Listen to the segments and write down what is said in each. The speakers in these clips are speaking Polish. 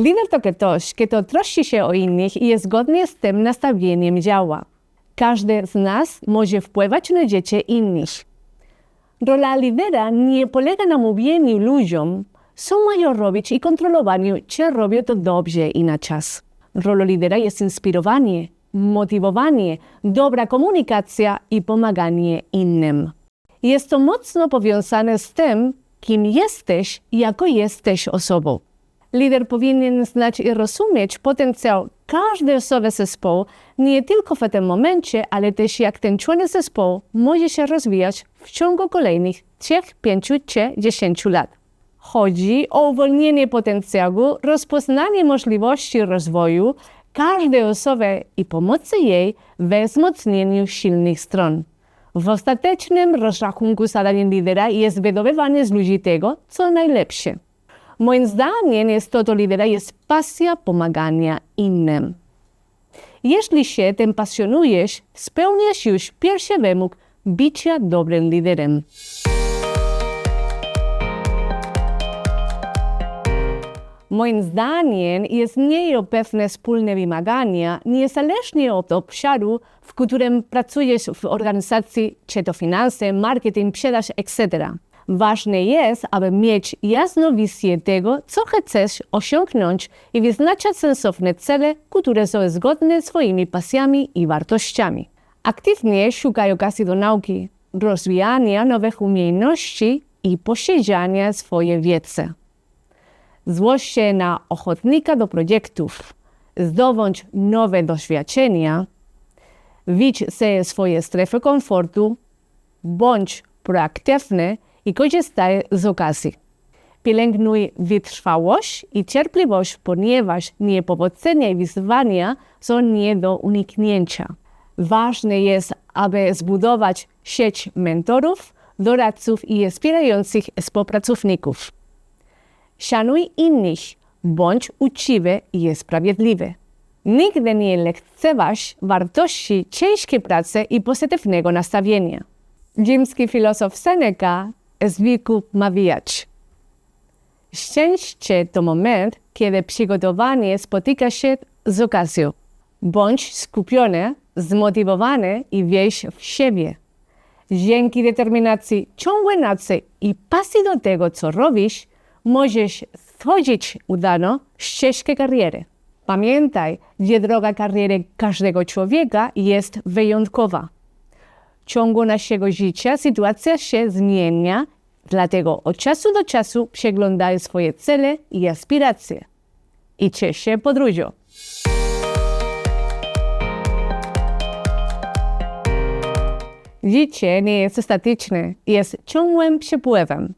Lider to ktoś, kto troszczy się o innych i zgodnie z tym nastawieniem działa. Każdy z nas może wpływać na życie innych. Rola lidera nie polega na mówieniu ludziom, co mają robić i kontrolowaniu, czy robią to dobrze i na czas. Rolą lidera jest inspirowanie, motywowanie, dobra komunikacja i pomaganie innym. Jest to mocno powiązane z tym, kim jesteś i jako jesteś osobą. Lider powinien znać i rozumieć potencjał każdej osoby zespołu, nie tylko w tym momencie, ale też jak ten członek zespołu może się rozwijać w ciągu kolejnych 3, 5 czy 10 lat. Chodzi o uwolnienie potencjału, rozpoznanie możliwości rozwoju każdej osoby i pomocy jej we wzmocnieniu silnych stron. W ostatecznym rozrachunku zadaniem lidera jest wydobywanie z ludzi tego, co najlepsze. Moim zdaniem jest to lidera jest pasja pomagania innym. Jeśli się tym pasjonujesz, spełniasz już pierwszy wymóg bycia dobrym liderem. Moim zdaniem istnieją pewne wspólne wymagania, niezależnie od obszaru, w którym pracujesz w organizacji, czy to finanse, marketing, sprzedaż, etc. Ważne jest, aby mieć jasną wizję tego, co chcesz osiągnąć i wyznaczać sensowne cele, które są zgodne z swoimi pasjami i wartościami. Aktywnie szukaj okazji do nauki, rozwijania nowych umiejętności i poszerzania swojej wiedzy. Złoż się na ochotnika do projektów, zdobądź nowe doświadczenia, widź ze swojej strefy komfortu, bądź proaktywny i korzystaj z okazji. Pielęgnuj wytrwałość i cierpliwość, ponieważ niepowodzenia i wyzwania są nie do uniknięcia. Ważne jest, aby zbudować sieć mentorów, doradców i wspierających współpracowników. Szanuj innych, bądź uczciwy i sprawiedliwy. Nigdy nie lekceważ wartości ciężkiej pracy i pozytywnego nastawienia. Rzymski filozof Seneca zwykł mawiać. Szczęście to moment, kiedy przygotowanie spotyka się z okazją. Bądź skupiony, zmotywowany i wierz w siebie. Dzięki determinacji, ciągłej nocy i pasji do tego, co robisz, możesz stworzyć udaną ścieżkę kariery. Pamiętaj, że droga kariery każdego człowieka jest wyjątkowa. Ciągu naszego życia sytuacja się zmienia, dlatego od czasu do czasu przeglądaj swoje cele i aspiracje. I ciesz się podróżą. Życie nie jest statyczne, jest ciągłym przepływem.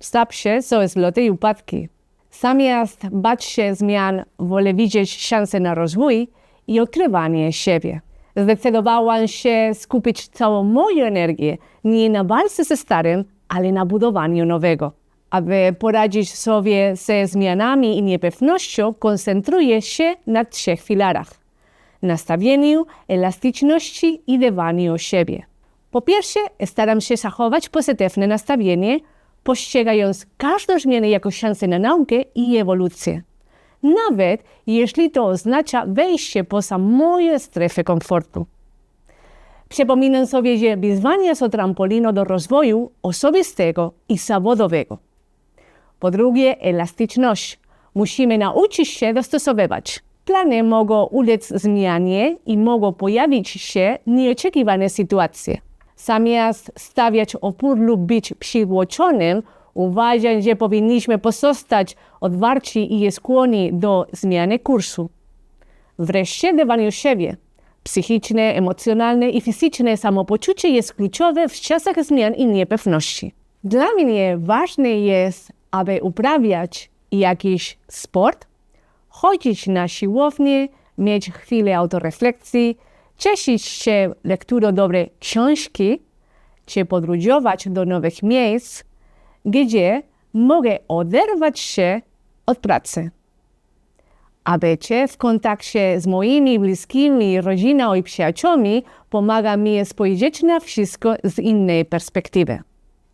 Staw się są zloty i upadki. Zamiast bać się zmian, wolę widzieć szanse na rozwój i odkrywanie siebie. Zdecydowałam się skupić całą moją energię nie na walce ze starym, ale na budowaniu nowego. Aby poradzić sobie ze zmianami i niepewnością, koncentruję się na trzech filarach. Nastawieniu, elastyczności i dbaniu o siebie. Po pierwsze, staram się zachować pozytywne nastawienie, postrzegając każdą zmianę jako szansę na naukę i ewolucję. Nawet jeśli to oznacza wejście poza moją strefę komfortu. Przypominam sobie, że wyzwania są trampoliną do rozwoju osobistego i zawodowego. Po drugie, elastyczność. Musimy nauczyć się dostosowywać. Plany mogą ulec zmianie i mogą pojawić się nieoczekiwane sytuacje. Zamiast stawiać opór lub być przytłoczonym, uważam, że powinniśmy pozostać otwarci i skłonni do zmiany kursu. Wreszcie dbanie siebie. Psychiczne, emocjonalne i fizyczne samopoczucie jest kluczowe w czasach zmian i niepewności. Dla mnie ważne jest, aby uprawiać jakiś sport, chodzić na siłownię, mieć chwilę autorefleksji, cieszyć się lekturą dobrej książki, czy podróżować do nowych miejsc, gdzie mogę oderwać się od pracy. A bycie w kontakcie z moimi bliskimi, rodziną i przyjaciółmi pomaga mi spojrzeć na wszystko z innej perspektywy.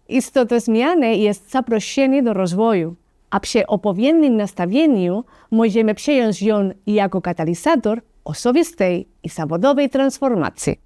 Istotą zmiany jest zaproszenie do rozwoju. a przy odpowiednim nastawieniu możemy przejąć ją jako katalizator osobistej i zawodowej transformacji.